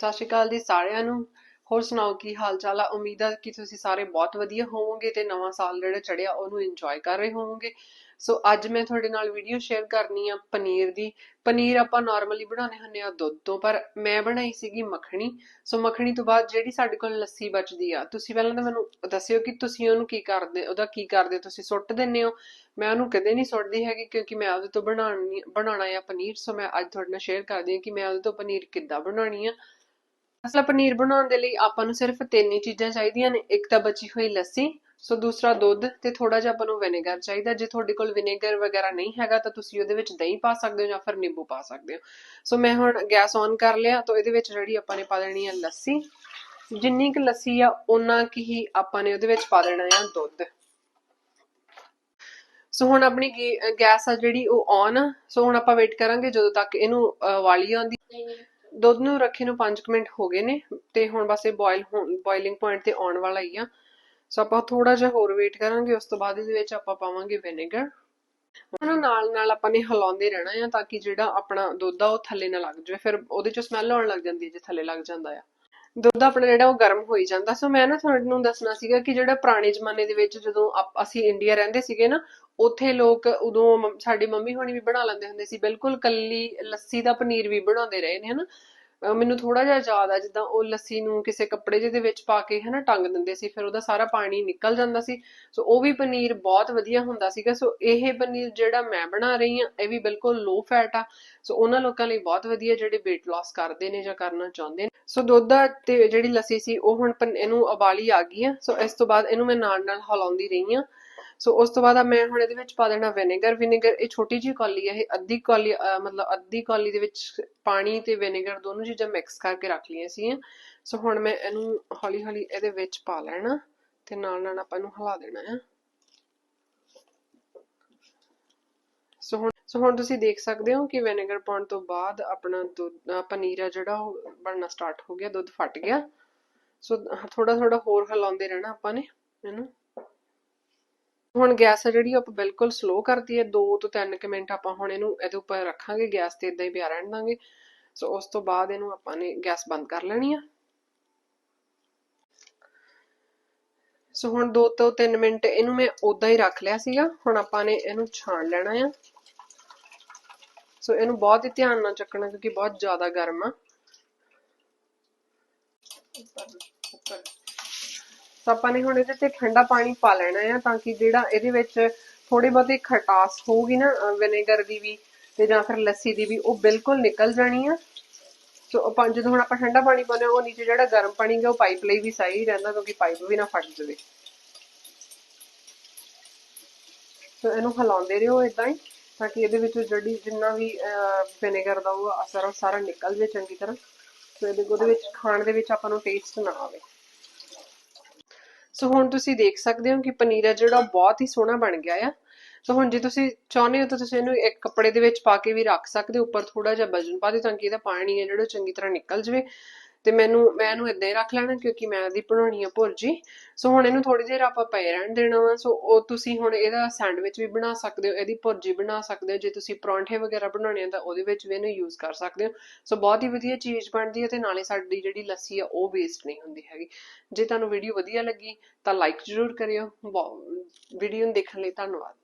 ਸਤਿ ਸ਼੍ਰੀ ਅਕਾਲ ਜੀ ਸਾਰਿਆਂ ਨੂੰ। ਹੋਰ ਸੁਣਾਓ, ਕੀ ਹਾਲ ਚਾਲ ਆ? ਉਮੀਦ ਆ ਕਿ ਤੁਸੀਂ ਸਾਰੇ ਬਹੁਤ ਵਧੀਆ ਹੋਵੋਗੇ ਤੇ ਨਵਾਂ ਸਾਲ ਜਿਹੜਾ ਚੜਿਆ, ਉਹਨੂੰ ਇੰਜੋਏ ਕਰ ਰਹੇ ਹੋਵੋਗੇ। ਸੋ ਅੱਜ ਮੈਂ ਤੁਹਾਡੇ ਨਾਲ ਵੀਡੀਓ ਸ਼ੇਅਰ ਕਰਨੀ ਆ ਪਨੀਰ ਦੀ। ਪਨੀਰ ਆਪਾਂ ਨਾਰਮਲੀ ਬਣਾਉਂਦੇ ਹੁੰਦੇ ਆ ਦੁੱਧ ਤੋਂ, ਪਰ ਮੈਂ ਬਣਾਈ ਸੀਗੀ ਮੱਖਣੀ। ਸੋ ਮੱਖਣੀ ਤੋਂ ਬਾਅਦ ਜਿਹੜੀ ਸਾਡੇ ਕੋਲ ਲੱਸੀ ਬਚਦੀ ਆ, ਤੁਸੀਂ ਪਹਿਲਾਂ ਤਾਂ ਮੈਨੂੰ ਦੱਸਿਓ ਕਿ ਤੁਸੀਂ ਉਹਨੂੰ ਕੀ ਕਰਦੇ, ਉਹਦਾ ਕੀ ਕਰਦੇ, ਤੁਸੀਂ ਸੁੱਟ ਦਿੰਦੇ ਹੋ? ਮੈਂ ਉਹਨੂੰ ਕਦੇ ਨਹੀਂ ਸੁੱਟਦੀ ਹੈਗੀ ਕਿਉਂਕਿ ਮੈਂ ਉਹਦੇ ਤੋਂ ਬਣਾਉਣੀ, ਬਣਾਉਣਾ ਆ ਪਨੀਰ। ਸੋ ਮੈਂ ਅੱਜ ਤੁਹਾਡੇ ਨਾਲ ਸ਼ੇਅਰ ਕਰਦੀ ਹਾਂ ਕਿ ਮੈਂ ਉਹਦੇ ਤੋਂ ਪਨੀਰ ਕਿੱਦਾਂ ਬਣਾਉਣੀ ਆ। ਅਸਲਾ ਪਨੀਰ ਬਣਾਉਣ ਦੇ ਲਈ ਆਪਾਂ ਨੂੰ ਸਿਰਫ ਤਿੰਨ ਹੀ ਚੀਜ਼ਾਂ ਚਾਹੀਦੀਆਂ ਨੇ, ਇੱਕ ਤਾਂ ਬਚੀ ਹੋਈ ਲੱਸੀ, ਸੋ ਦੂਸਰਾ ਦੁੱਧ ਤੇ ਥੋੜਾ ਜਿਹਾ ਆਪਾਂ ਨੂੰ ਵਿਨੇਗਰ ਚਾਹੀਦਾ। ਜੇ ਤੁਹਾਡੇ ਕੋਲ ਵਿਨੇਗਰ ਵਗੈਰਾ ਨਹੀਂ ਹੈਗਾ ਤਾਂ ਤੁਸੀਂ ਉਹਦੇ ਵਿੱਚ ਦਹੀਂ ਪਾ ਸਕਦੇ ਹੋ ਜਾਂ ਫਿਰ ਨਿੰਬੂ ਪਾ ਸਕਦੇ ਹੋ। ਸੋ ਮੈਂ ਹੁਣ ਗੈਸ ਔਨ ਕਰ ਲਿਆ, ਤਾਂ ਇਹਦੇ ਵਿੱਚ ਜਿਹੜੀ ਆਪਾਂ ਨੇ ਪਾ ਦੇਣੀ ਹੈ ਲੱਸੀ। ਜਿੰਨੀ ਕੁ ਲੱਸੀ ਆ ਉਹਨਾਂ ਕੀ ਹੀ ਆਪਾਂ ਨੇ ਉਹਦੇ ਵਿੱਚ ਪਾ ਦੇਣਾ ਆ ਦੁੱਧ। ਸੋ ਹੁਣ ਆਪਣੀ ਗੈਸ ਆ ਜਿਹੜੀ, ਉਹ ਔਨ ਆ। ਸੋ ਹੁਣ ਆਪਾਂ ਵੇਟ ਕਰਾਂਗੇ ਜਦੋਂ ਤੱਕ ਇਹਨੂੰ ਵਾਲੀ ਆਉਂਦੀ। ਦੁੱਧ ਨੂੰ ਰੱਖੇ ਨੂੰ 5 ਮਿੰਟ ਹੋ ਗਏ ਨੇ ਤੇ ਹੁਣ ਬਸ ਇਹ ਬੋਇਲ ਬੋਇਲਿੰਗ ਪੁਆਇੰਟ ਤੇ ਆਉਣ ਵਾਲਾ ਹੀ ਆ। ਸੋ ਆਪਾਂ ਥੋੜਾ ਜਿਹਾ ਹੋਰ ਵੇਟ ਕਰਾਂਗੇ, ਉਸ ਤੋਂ ਬਾਅਦ ਇਹਦੇ ਵਿੱਚ ਆਪਾਂ ਪਾਵਾਂਗੇ ਵਿਨੇਗਰ ਹੁਣ ਨਾਲ ਨਾਲ ਆਪਾਂ ਨੇ ਹਿਲਾਉਂਦੇ ਰਹਿਣਾ ਆ ਤਾਂ ਕਿ ਜਿਹੜਾ ਆਪਣਾ ਦੁੱਧ ਆ ਉਹ ਥੱਲੇ ਨਾ ਲੱਗ ਜਾਵੇ, ਫਿਰ ਉਹਦੇ ਚ ਸਮੈਲ ਆਉਣ ਲੱਗ ਜਾਂਦੀ ਹੈ ਜੇ ਥੱਲੇ ਲੱਗ ਜਾਂਦਾ ਆ। ਦੁੱਧ ਆਪਣਾ ਜਿਹੜਾ ਉਹ ਗਰਮ ਹੋਈ ਜਾਂਦਾ। ਸੋ ਮੈਂ ਨਾ ਤੁਹਾਨੂੰ ਦੱਸਣਾ ਸੀਗਾ ਕਿ ਜਿਹੜਾ ਪੁਰਾਣੇ ਜ਼ਮਾਨੇ ਦੇ ਵਿੱਚ ਜਦੋਂ ਅਸੀਂ ਇੰਡੀਆ ਰਹਿੰਦੇ ਸੀਗੇ ਨਾ ਉੱਥੇ ਲੋਕ ਉਦੋਂ ਸਾਡੀ ਮੰਮੀ ਹੋਣੀ ਵੀ ਬਣਾ ਲੈਂਦੇ ਹੁੰਦੇ ਸੀ। ਬਿਲਕੁਲ ਕੱਲੀ ਲੱਸੀ ਦਾ ਪਨੀਰ ਵੀ ਬਣਾਉਂਦੇ ਰਹੇ ਨੇ, ਹਨਾ। ਮੈਨੂੰ ਥੋੜਾ ਜਿਹਾ ਯਾਦ ਆ, ਜਿੱਦਾਂ ਉਹ ਲੱਸੀ ਨੂੰ ਕਿਸੇ ਕੱਪੜੇ ਜਿਹੇ ਦੇ ਵਿੱਚ ਪਾ ਕੇ, ਹਨਾ, ਟੰਗ ਦਿੰਦੇ ਸੀ, ਫਿਰ ਉਹਦਾ ਸਾਰਾ ਪਾਣੀ ਨਿਕਲ ਜਾਂਦਾ ਸੀ। ਸੋ ਉਹ ਵੀ ਪਨੀਰ ਬਹੁਤ ਵਧੀਆ ਹੁੰਦਾ ਸੀਗਾ। ਸੋ ਇਹ ਪਨੀਰ ਜਿਹੜਾ ਮੈਂ ਬਣਾ ਰਹੀ ਆ ਇਹ ਵੀ ਬਿਲਕੁਲ ਲੋ ਫੈਟ ਆ। ਸੋ ਉਹਨਾਂ ਲੋਕਾਂ ਲਈ ਬਹੁਤ ਵਧੀਆ ਜਿਹੜੇ weight loss ਕਰਦੇ ਨੇ ਜਾਂ ਕਰਨਾ ਚਾਹੁੰਦੇ ਨੇ। ਸੋ ਦੁੱਧ ਤੇ ਜਿਹੜੀ ਲੱਸੀ ਸੀ, ਉਹ ਹੁਣ ਇਹਨੂੰ ਉਬਾਲੀ ਆ ਗਈ ਆ। ਸੋ ਇਸ ਤੋਂ ਬਾਅਦ ਇਹਨੂੰ ਮੈਂ ਨਾਲ ਨਾਲ ਹਲਾਉਂਦੀ ਰਹੀ ਆ ਸੋ ਉਸ ਤੋਂ ਬਾਅਦ ਮੈਂ ਹੁਣ ਇਹਦੇ ਵਿੱਚ ਪਾ ਦੇਣਾ ਵਿਨੇਗਰ ਵਿਨੇਗਰ ਇਹ ਛੋਟੀ ਜਿਹੀ ਕੌਲੀ ਹੈ ਇਹ ਅੱਧੀ ਕੌਲੀ ਮਤਲਬ ਅੱਧੀ ਕੌਲੀ ਦੇ ਵਿੱਚ ਪਾਣੀ ਤੇ ਵਿਨੇਗਰ ਦੋਨੋਂ ਚੀਜ਼ਾਂ ਮਿਕਸ ਕਰਕੇ ਰੱਖ ਲਈਆਂ ਸੀ ਸੋ ਹੁਣ ਮੈਂ ਇਹਨੂੰ ਹੌਲੀ ਹੌਲੀ ਇਹਦੇ ਵਿੱਚ ਪਾ ਲੈਣਾ ਤੇ ਨਾਲ ਨਾਲ ਆਪਾਂ ਇਹਨੂੰ ਹਿਲਾ ਦੇਣਾ ਹੈ ਸੋ ਹੁਣ ਸੋ ਹੁਣ ਤੁਸੀਂ ਦੇਖ ਸਕਦੇ ਹੋ ਕਿ ਵਿਨੇਗਰ ਪਾਉਣ ਤੋਂ ਬਾਅਦ ਆਪਣਾ ਦੁੱਧ ਪਨੀਰ ਆ ਜਿਹੜਾ ਉਹ ਬਣਨਾ ਸਟਾਰਟ ਹੋ ਗਿਆ, ਦੁੱਧ ਫਟ ਗਿਆ। ਸੋ ਥੋੜਾ ਥੋੜਾ ਹੋਰ ਹਿਲਾਉਂਦੇ ਰਹਿਣਾ ਆਪਾਂ ਨੇ ਇਹਨੂੰ ਹੁਣ ਗੈਸ ਆ ਜਿਹੜੀ ਆਪਾਂ ਬਿਲਕੁਲ ਸਲੋ ਕਰਤੀ ਹੈ। 2 ਤੋਂ 3 ਕਿ ਮਿੰਟ ਆਪਾਂ ਹੁਣ ਇਹਨੂੰ ਇਹਦੇ ਉੱਪਰ ਰੱਖਾਂਗੇ, ਗੈਸ ਤੇ ਇਦਾਂ ਹੀ ਪਿਆ ਰਹਿਣ ਦਾਂਗੇ। ਸੋ ਉਸ ਤੋਂ ਬਾਅਦ ਇਹਨੂੰ ਆਪਾਂ ਨੇ ਗੈਸ ਬੰਦ ਕਰ ਲੈਣੀ ਆ। ਸੋ ਹੁਣ 2 ਤੋਂ 3 ਮਿੰਟ ਇਹਨੂੰ ਮੈਂ ਉਦਾਂ ਹੀ ਰੱਖ ਲਿਆ ਸੀਗਾ। ਹੁਣ ਆਪਾਂ ਨੇ ਇਹਨੂੰ ਛਾਣ ਲੈਣਾ ਆ। ਸੋ ਇਹਨੂੰ ਬਹੁਤ ਹੀ ਧਿਆਨ ਨਾਲ ਚੱਕਣਾ, ਕਿਉਂਕਿ ਬਹੁਤ ਜ਼ਿਆਦਾ ਗਰਮ ਆ। ਸੋ ਆਪਾਂ ਨੇ ਹੁਣ ਇਹਦੇ ਤੇ ਠੰਡਾ ਪਾਣੀ ਪਾ ਲੈਣਾ ਆ ਤਾਂ ਕਿ ਜਿਹੜਾ ਇਹਦੇ ਵਿੱਚ ਥੋੜੀ ਬਹੁਤੀ ਖਟਾਸ ਹੋਊਗੀ ਨਾ ਵਿਨੇਗਰ ਦੀ ਵੀ ਤੇ ਜਾਂ ਫਿਰ ਲੱਸੀ ਦੀ ਵੀ, ਉਹ ਬਿਲਕੁਲ ਨਿਕਲ ਜਾਣੀ ਆ। ਸੋ ਆਪਾਂ ਜਦੋਂ ਹੁਣ ਆਪਾਂ ਠੰਡਾ ਪਾਣੀ ਪਾਉਂਦੇ ਉਹ ਨੀਚੇ ਜਿਹੜਾ ਗਰਮ ਪਾਣੀ ਹੈ ਉਹ ਪਾਈਪ ਲਈ ਵੀ ਸਹੀ ਰਹਿੰਦਾ ਕਿਉਂਕਿ ਪਾਈਪ ਵੀ ਨਾ ਫਟ ਜਾਵੇ। ਸੋ ਇਹਨੂੰ ਹਿਲਾਉਂਦੇ ਰਹੋ ਇਦਾਂ ਹੀ, ਤਾਂ ਕਿ ਇਹਦੇ ਵਿੱਚ ਜਿਹੜੀ ਜਿੰਨਾ ਵੀ ਵਿਨੇਗਰ ਦਾ ਉਹ ਅਸਰ ਸਾਰਾ ਨਿਕਲ ਜੇ ਚੰਗੀ ਤਰ੍ਹਾਂ। ਸੋ ਇਹਦੇ ਉਹਦੇ ਵਿੱਚ ਖਾਣ ਦੇ ਵਿੱਚ ਆਪਾਂ ਨੂੰ ਟੇਸਟ ਨਾ ਆਵੇ। ਸੋ ਹੁਣ ਤੁਸੀਂ ਦੇਖ ਸਕਦੇ ਹੋ ਕਿ ਪਨੀਰ ਹੈ ਜਿਹੜਾ ਬਹੁਤ ਹੀ ਸੋਹਣਾ ਬਣ ਗਿਆ ਆ। ਸੋ ਹੁਣ ਜੇ ਤੁਸੀਂ ਚਾਹੁੰਦੇ ਹੋ ਤਾਂ ਤੁਸੀਂ ਇਹਨੂੰ ਇੱਕ ਕੱਪੜੇ ਦੇ ਵਿੱਚ ਪਾ ਕੇ ਵੀ ਰੱਖ ਸਕਦੇ ਹੋ। ਉੱਪਰ ਥੋੜਾ ਜਿਹਾ ਵਜਨ ਪਾ ਦਿਓ ਤਾਂ ਕਿ ਇਹਦਾ ਪਾਣੀ ਹੈ ਜਿਹੜਾ ਚੰਗੀ ਤਰ੍ਹਾਂ ਨਿਕਲ ਜਵੇ। ਤੇ ਮੈਨੂੰ, ਮੈਂ ਇਹਨੂੰ ਇਦਾਂ ਹੀ ਰੱਖ ਲੈਣਾ ਕਿਉਂਕਿ ਮੈਂ ਇਹਦੀ ਬਣਾਉਣੀ ਆ ਭੁਰਜੀ। ਸੋ ਹੁਣ ਇਹਨੂੰ ਥੋੜੀ ਦੇਰ ਆਪਾਂ ਪਏ ਰਹਿਣ ਦੇਣਾ ਵਾ। ਸੋ ਉਹ ਤੁਸੀਂ ਹੁਣ ਇਹਦਾ ਸੈਂਡਵਿਚ ਵੀ ਬਣਾ ਸਕਦੇ ਹੋ, ਇਹਦੀ ਭੁਰਜੀ ਬਣਾ ਸਕਦੇ ਹੋ। ਜੇ ਤੁਸੀਂ ਪਰੌਂਠੇ ਵਗੈਰਾ ਬਣਾਉਣੇ ਆ ਤਾਂ ਉਹਦੇ ਵਿੱਚ ਵੀ ਇਹਨੂੰ ਯੂਜ਼ ਕਰ ਸਕਦੇ ਹੋ। ਸੋ ਬਹੁਤ ਹੀ ਵਧੀਆ ਚੀਜ਼ ਬਣਦੀ ਹੈ ਤੇ ਨਾਲੇ ਸਾਡੀ ਜਿਹੜੀ ਲੱਸੀ ਆ ਉਹ ਵੇਸਟ ਨਹੀਂ ਹੁੰਦੀ ਹੈਗੀ। ਜੇ ਤੁਹਾਨੂੰ ਵੀਡੀਓ ਵਧੀਆ ਲੱਗੀ ਤਾਂ ਲਾਈਕ ਜ਼ਰੂਰ ਕਰਿਓ। ਵੀਡੀਓ ਨੂੰ ਦੇਖਣ ਲਈ ਧੰਨਵਾਦ।